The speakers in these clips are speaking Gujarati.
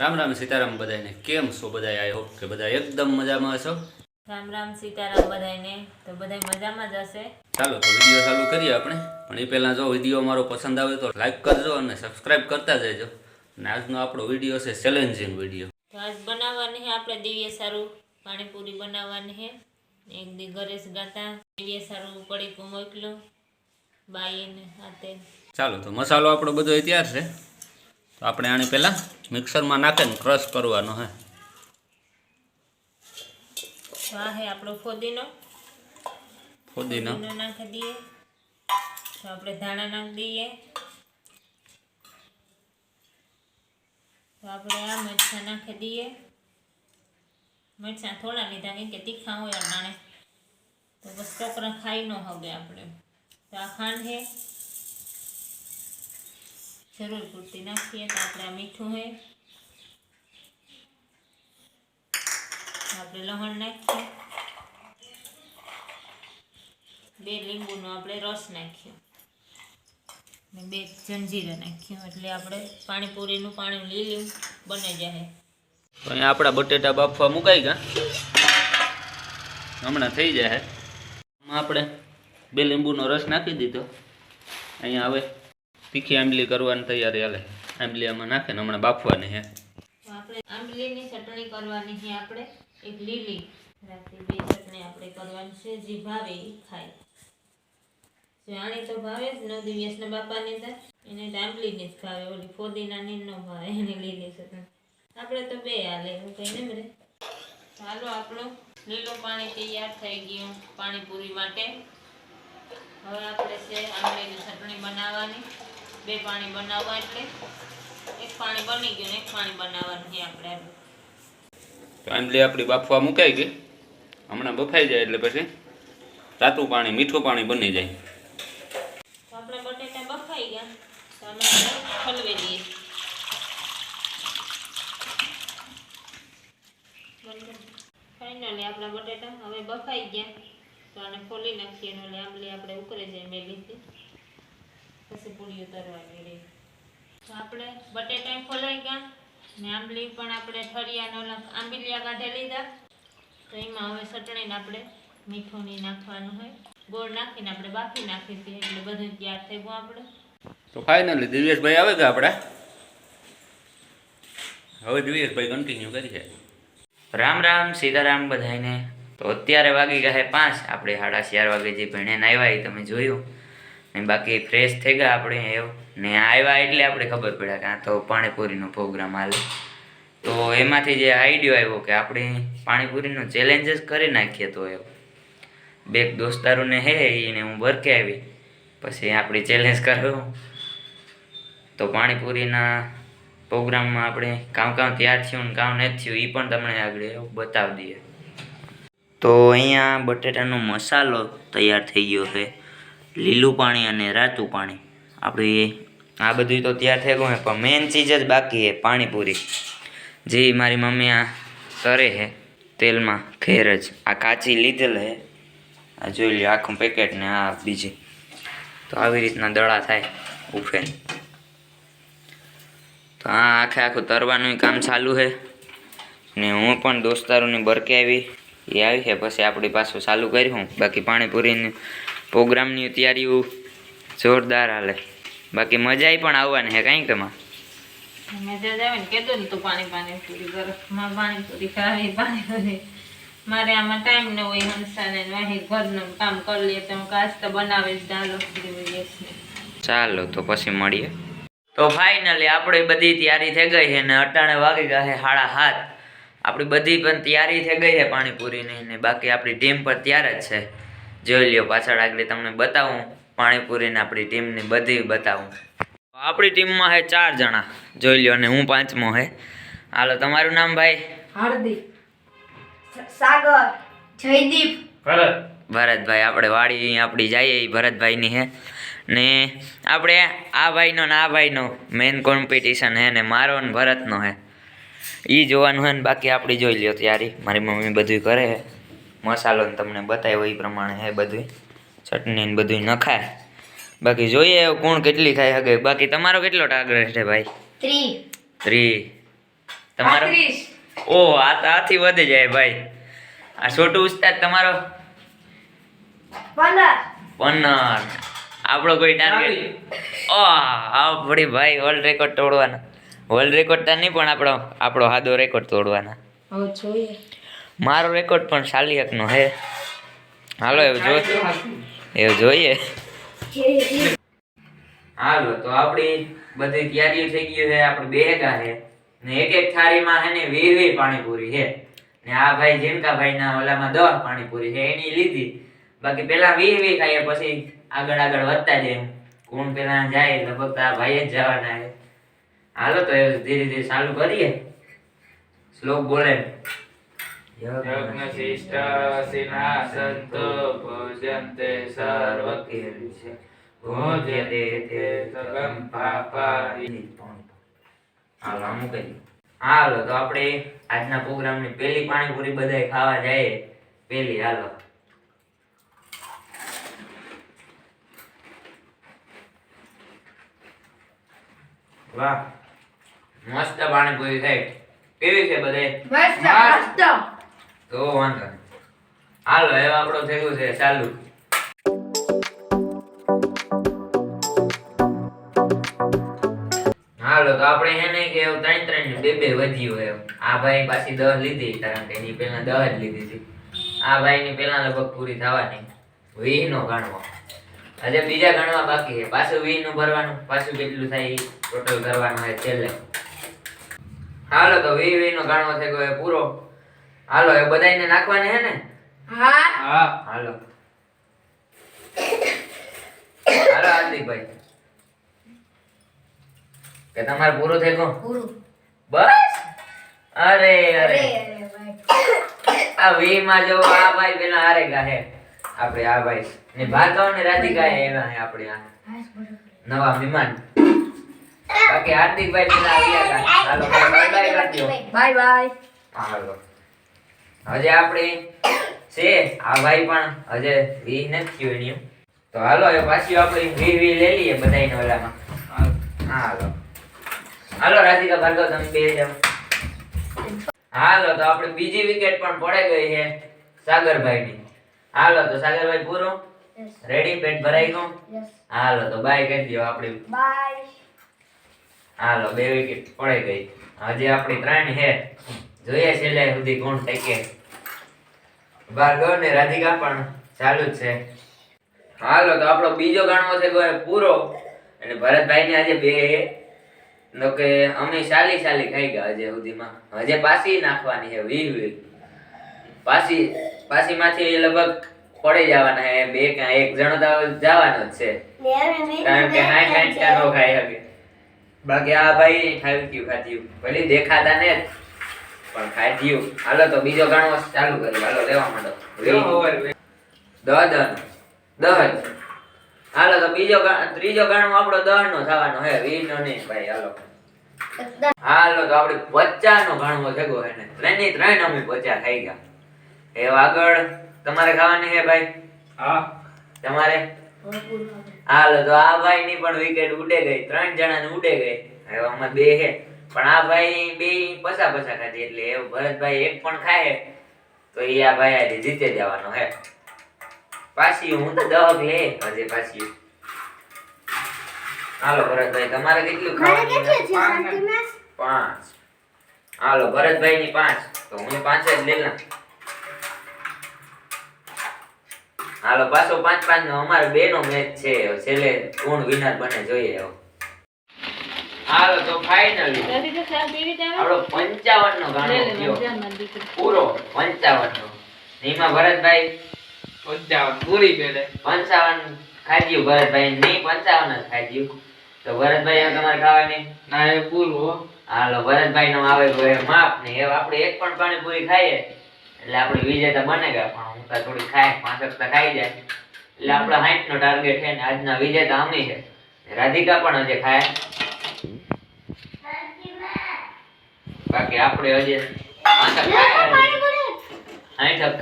રામ રામ સીતારામ બધાને કેમ છો બધા આઈ હોપ કે બધા એકદમ મજામાં છો રામ રામ સીતારામ બધાને તો બધા મજામાં જ હશે? ચાલો તો વીડિયો ચાલુ કરીએ આપણે. પણ એ પહેલાં જો વીડિયો મારો પસંદ આવે તો લાઈક કરજો અને સબસ્ક્રાઈબ કરતા જજો. અને આજનો આપણો વીડિયો છે ચેલેન્જિંગ વીડિયો. તો આજ બનાવવાની છે આપણે દિવ્ય સારું પાણીપુરી બનાવવાની છે. એક દી ગરેશ ગાતા દિવ્ય સારું પડીકું મોકલું બાઈને હાથે. ચાલો તો મસાલો આપણો બધો તૈયાર છે. તો આપણે આને પહેલાં મિક્સરમાં નાખીને ક્રશ કરવાનો હે. આ છે આપણો ફોદીનો. ફોદીનો. ફોદીનો નાખી દઈએ. તો આપણે ધાણા નાખી દઈએ. તો આપણે આ મરચાં નાખી દઈએ. મરચાં થોડા લીધા કેમ કે તીખા હોય અટાણે તો બસ છોકરા ખાઈ ન હવે આપણે. તો આ ખાંડ છે જરૂર પૂરતી નાખીએ તો આપણે મીઠું છે આપણે લહણ નાખીએ. બે લીંબુનો આપણે રસ નાખ્યો ને બે જંજીરા નાખ્યું એટલે આપણે પાણીપુરીનું પાણી લીલું બને જાય તો અહીંયા આપણા બટેટા બાફવા મુકાઈ ગયા. હમણાં થઈ જાય આપણે બે લીંબુનો રસ નાખી દીધો. અહીંયા હવે તીખી આંબલી કરવાની તૈયારી હાલે. આંબલી આમાં નાખે ને હમણાં બાફવાની હે. આપણે આંબલીની ચટણી કરવાની છે આપણે, એક લીલી. રાખી બે ચટણી આપણે કરવાની છે, જે ભાવે એ ખાય. જે આણી તો ભાવે જ ન દિવ્યાસના બાપાની અંદર, એને તો આંબલીની જ ભાવે, ઓલી ફોદીનાની ન ભાવે, એની લીલી ચટણી. આપણે તો બે હાલે, એવું કઈ ને રે. ચાલો આપણું લીલું પાણી તૈયાર થઈ ગયું પાણીપુરી માટે. હવે આપણે છે આંબલીની ચટણી બનાવવાની. બે પાણી બનાવવા એટલે એક પાણી બની ગયું ને એક પાણી બનાવવાનું છે આપણે તો આંબલી આપણી બાફવા મુકાઈ ગઈ. હમણાં બફાઈ જાય એટલે પછી તાતું પાણી મીઠું પાણી બની જાય. તો આપણે બટેટા બફાઈ ગયા. તો ખલવી દઈએ. ફાઇનલી આપણા બટેટા હવે બફાઈ ગયા. તો આને ખોલી નાખીએ ઓલી આંબલી આપણે ઉકળે જાય મેલીથી. પછી પૂરી ઉતારવાની રહી તો આપણે બટેટા ખોલાઈ ગયા ને આંબલી પણ આપણે ઠરિયાનો નો આંબલિયા કાઢી લીધા. તો એમાં હવે ચટણીને આપણે મીઠું નહીં નાખવાનું હોય. ગોળ નાખીને આપણે બાફી નાખી હતી એટલે બધું તૈયાર થઈ ગયું આપણે. તો ફાઇનલી દિવ્યેશભાઈ આવે ગયા આપણા? હવે દિવ્યેશભાઈ કન્ટિન્યુ કરીએ રામ રામ સીતારામ બધાને તો અત્યારે વાગી ગયા છે પાંચ. આપણે સાડા ચાર વાગે જે ભણે આવ્યા એ તમે જોયું. ને બાકી ફ્રેશ થઈ ગયા આપણે એવું. ને આવ્યા એટલે આપણે ખબર પડ્યા કે આ તો પાણીપુરીનો પ્રોગ્રામ હાલે. તો એમાંથી જે આઈડિયો આવ્યો કે આપણે પાણીપુરીનો ચેલેન્જ જ કરી નાખીએ તો એવું. બે દોસ્તારોને હે એને હું વરકે આવી. પછી આપણે ચેલેન્જ કર્યો. તો પાણીપુરીના પ્રોગ્રામમાં આપણે કામ કામ તૈયાર થયું ને કામ નથી થયું એ પણ તમને આગળ બતાવી દઈએ. તો અહીંયા બટેટાનો મસાલો તૈયાર થઈ ગયો છે. લીલું પાણી અને રાતું પાણી. આપણે આ બધું તો તૈયાર થઈ ગયું પણ મેઇન ચીજ જ બાકી છે પાણીપુરી. જે મારી મમ્મી આ તરે છે તેલમાં ફેર જ. આ કાચી લીધેલ છે. આ જોઈ લ્યો, આખું પેકેટ ને આ બીજી. તો આવી રીતના દડા થાય ઉફે તો આ આખે આખું તરવાનું કામ ચાલુ છે. ને હું પણ દોસ્તારોની બરકે આવી. એ આવી છે, પછી આપણી પાછું ચાલુ કર્યું. બાકી પાણીપુરીની પ્રોગ્રામની તૈયારીઓ જોરદાર હાલે. બાકી મજા પણ આવવાની છે કાંઈ એમાં મજા જ આવે ને. કીધું ને તું પાણી પાણી પૂરી કરો. માં પાણી પૂરી ખાવી પાણી પૂરી. મારે આમાં ટાઈમ ન હોય હંસાને વાહી ઘરનું કામ કરી લઈએ તો હું કાચ તો બનાવે જ ચાલો તો પછી મળીએ. તો ફાઇનલી આપણી બધી તૈયારી થઈ ગઈ છે ને અટાણે વાગી ગયા છે સાડા હાથ આપણી બધી પણ તૈયારી થઈ ગઈ છે પાણીપુરીની ને બાકી આપણી ટીમ પર તૈયાર જ છે. જોઈ લ્યો પાછળ આગળ તમને બતાવું પાણીપુરીને આપણી ટીમની બધી બતાવું. આપણી ટીમમાં હે ચાર જણા જોઈ લ્યો અને હું પાંચમો હે. હાલો તમારું નામ ભાઈ? હાર્દિક. સાગર. જયદીપ. ભરતભાઈ આપણે વાડી આપણી જઈએ એ ભરતભાઈની હે. ને આપણે આ ભાઈનો ને આ ભાઈનો મેઇન કોમ્પિટિશન હે ને મારો ને ભરતનો હે. એ જોવાનું હોય ને બાકી આપણી જોઈ લ્યો તૈયારી. મારી મમ્મી બધું કરે છે મસાલો તમને બતાવ્યો એ પ્રમાણે હે બધું ચટણી ને બધું નખાય. બાકી જોઈએ કોણ કેટલી ખાઈ હગે બાકી તમારો કેટલો ટાર્ગેટ છે ભાઈ? ત્રી. તમારો? ઓ આ તો આથી વધી જાય ભાઈ. આ છોટું ઉસ્તાદ તમારો? પંદર. આપણો કોઈ ટાર્ગેટ? આ પડી ભાઈ વર્લ્ડ રેકોર્ડ તોડવાના. વર્લ્ડ રેકોર્ડ તો નહીં પણ આપણો આપણો હાદો રેકોર્ડ તોડવાના. જોઈએ. મારો રેકોર્ડ પણ સાલિયકનો હે હાલો, એવું જો એવું જોઈએ. હાલો, તો આપણી બધી તૈયારીઓ થઈ ગઈ છે, આપણે બેગા છે. ને એક એક થાળીમાં હે ને વીસ વીસ પાણીપુરી છે. ને આ ભાઈ જીનકાભાઈ ના ઓલામાં દસ પાણીપુરી છે, એની લીધી. બાકી પેલા વીસ વીસ ખાઈએ, પછી આગળ આગળ વધતા જાય કોણ પેલા જાય, લગભગ આ ભાઈ જ જવાના છે. હાલો, તો ધીરે ધીરે ચાલુ કરીએ. શ્લોક બોલે. યજ્ઞ सन्तो સિનાસંત सर्वकीर्ष ભોજ્યતે તે સગમ પાપાય. હાલો કરી હાલો તો આપણે આજના પ્રોગ્રામની પહેલી પાણીપુરી બધાય ખાવા જાય. પહેલી હાલો. વાહ મસ્ત પાણીપુરી થાય. કેવી છે બધે મસ્ત મસ્ત. તો વાંધો નહીં. હાલો, હવે આપણો થયું છે, ચાલુ. હાલો, તો આપણે હે ને કે ત્રણ ત્રણ બે બે વધ્યું એમ. આ ભાઈ પાછી દસ લીધી, કારણ કે એની પેલા દસ જ લીધી હતી. આ ભાઈ ની પેલા લગભગ પૂરી થવાની. વીહ નો ગણવો. હજે બીજા ગણવા બાકી છે. પાછું વીહનું ભરવાનું, પાછું કેટલું થાય ટોટલ કરવાનું હોય છેલ્લે. હાલો, તો વી વી નો ગણવો થઈ ગયો પૂરો. હાલો એ બધાને નાખવાની હે ને? હા. હા. હાલો. હાલો હાર્દિકભાઈ. કે તમારે પૂરું થઈ ગયું? પૂરું. બસ? અરે અરે. અરે અરે ભાઈ. આ વી માં જો આ ભાઈ પેલા હારે ગા હે. આપણે આ ભાઈ. ને ભાર્ગવ ને રાધિકા હે એવા હે આપણે આ. નવા મહેમાન. બાકી હાર્દિકભાઈ પેલા આવ્યા હતા hello bye bye bye bye hello. હજે આપણે છે આ ભાઈ પણ હજે વી નથી થયું એની તો હાલો હવે પાછી આપણે વી વી લઈ લઈએ બધાયને ઓલામાં. હા હાલો. હાલો રાધિકા ભાર્ગવ તમે બે જાઓ હાલો તો આપણે બીજી વિકેટ પણ પડે ગઈ છે સાગરભાઈની. હાલો તો સાગરભાઈ પૂરો? રેડી પેટ ભરાઈ ગયું? હાલો તો બાય કહી દો આપણી. બાય હાલો બે વિકેટ પડે ગઈ. હજી આપણી ત્રણ છે. જોઈએ છેલ્લે સુધી કોણ ટેકે ભાર્ગવ ને રાધિકા પણ ચાલુ જ છે. હાલો તો આપણો બીજો ગાણો છે ગયો પૂરો. અને ભરતભાઈ ને આજે બે નો કે અમે સાલી સાલી ખાઈ ગયા હજે સુધીમાં. હજે પાછી નાખવાની છે વી વી પાછી પાછી માંથી લગભગ પડી જવાના છે બે ક્યાં એક જણો તો જવાનો જ છે. કારણ કે હાઈ ચા નો ખાઈ શકે. બાકી આ ભાઈ ખાઈ ગયું ખાધ્યું ભલે દેખાતા ને પણ ખાધ્યું હાલો તો બીજો ગાણો ચાલુ કરી હાલો લેવા માંડો. દહન. દહ દહ હાલો તો બીજો ત્રીજો ગાણો આપણો દહન નો થવાનો હે વીનો ને ભાઈ હાલો. હાલો તો આપણે પચા નો ગાણો જગો હે ને. ત્રણની ત્રણ અમે પચાસ ખાઈ ગયા. હે આગળ તમારે ખાવાની હે ભાઈ? હા. તમારે? હાલો તો આ ભાઈ ની પણ વિકેટ ઉડે ગઈ. ત્રણ જણા ને ઉડે ગઈ. હવે અમે બે હે પણ આ ભાઈ બે પસા પસા ખાધી એટલે ભરતભાઈ એક પણ ખાય તો એ આ ભાઈ આજે જીતે જવાનો હે. પાછી હું તો દહક લે હજી પાછી. હાલો ભરતભાઈ તમારે કેટલું ખાવાનું પાંચ. હાલો ભરતભાઈ ની પાંચ તો હું પાંચ જ લઈ લઉં. હાલો પાછો પાંચ પાંચ નો અમારે બે નો મેચ છે છેલ્લે કોણ વિનર બને જોઈએ હવે. હાલો તો ફાઇનલી? આપણો પંચાવન નો ગાણો થયો. પૂરો. પંચાવન નો નીમા ભરતભાઈ. પંચાવન પૂરી પેલે. પંચાવન ખાધ્યું ભરતભાઈ. નહીં પંચાવન જ ખાધ્યું તો ભરતભાઈ હવે તમારે ખાવાની? ના એ પૂરું હાલો ભરતભાઈ નો આવે કોઈ માપ ને હવે આપણે એક પણ પાણીપુરી ખાઈએ એટલે આપણે વિજેતા બને ગયા પણ હું તો થોડી ખાય પાંચક તો ખાઈ જાય. એટલે આપણો હાઈટ નો ટાર્ગેટ છે ને આજના વિજેતા અમે છે. રાધિકા પણ હજી ખાય. બાકી આપણે હજી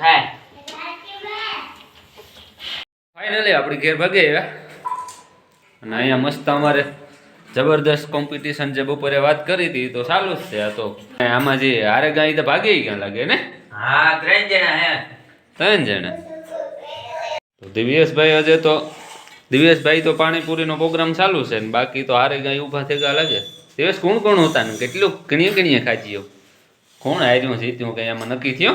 ખાય ફાઇનલી આપણે ઘેર ભાગે આવ્યા. અને અહીંયા મસ્ત અમારે જબરદસ્ત કોમ્પિટિશન જે બપોરે વાત કરી હતી તો ચાલુ જ છે આ તો. આમાં જે હારે ગાય તો ભાગે ક્યાં લાગે ને? હા ત્રણ જણા હે. ત્રણ જણા. તો દિવ્યેશભાઈ હજે તો દિવ્યેશભાઈ તો પાણીપુરીનો પ્રોગ્રામ ચાલુ છે ને બાકી તો હારે ગાય ઊભા થઈ ગયા લાગે. દિવેશ કોણ કોણ હતા ને? કેટલું કણીએ કણીએ ખાચીઓ કોણ હાર્યું તું કઈ આમાં નક્કી થયો?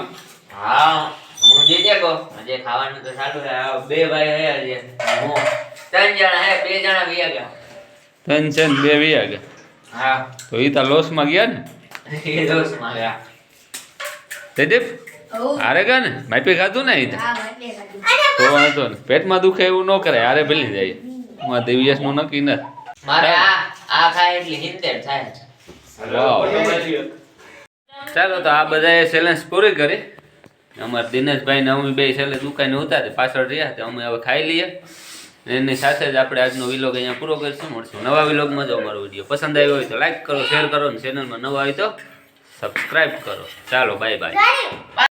હા હું જીતે કહો હજે ખાવાનું તો સારું રહે આ બે ભાઈ હે હજે હું ત્રણ જણા હે બે જણા વ્યા ગયા. ત્રણ છે ને બે વી ગયા? હા. તો એ તો લોસમાં ગયા ને? એ તે દેવ હઉ. હારે ગયા ને? માપી ખાધું ને એ તો વાંધો ને પેટમાં દુખે એવું ન કરે હારે ભલી જાય. હું દિવ્યેશનું નક્કી નથી. મારે આ આ ખાય એટલે હિંતેર થાય. ચાલો તો આ બધાએ ચેલેન્જ પૂરી કરી. અમારા દિનેશભાઈ ને અમે બે છેલ્લે દુકાને ઉતારે પાછળ રહ્યા તો અમે હવે ખાઈ લઈએ. એની સાથે જ આપણે આજનો વિલોગ અહીંયા પૂરો કરીશું મળશું. નવા વિલોગમાં જો અમારો વીડિયો પસંદ આવ્યો હોય તો લાઈક કરો શેર કરો અને ચેનલમાં નવા હોય તો સબસ્ક્રાઈબ કરો. ચાલો બાય બાય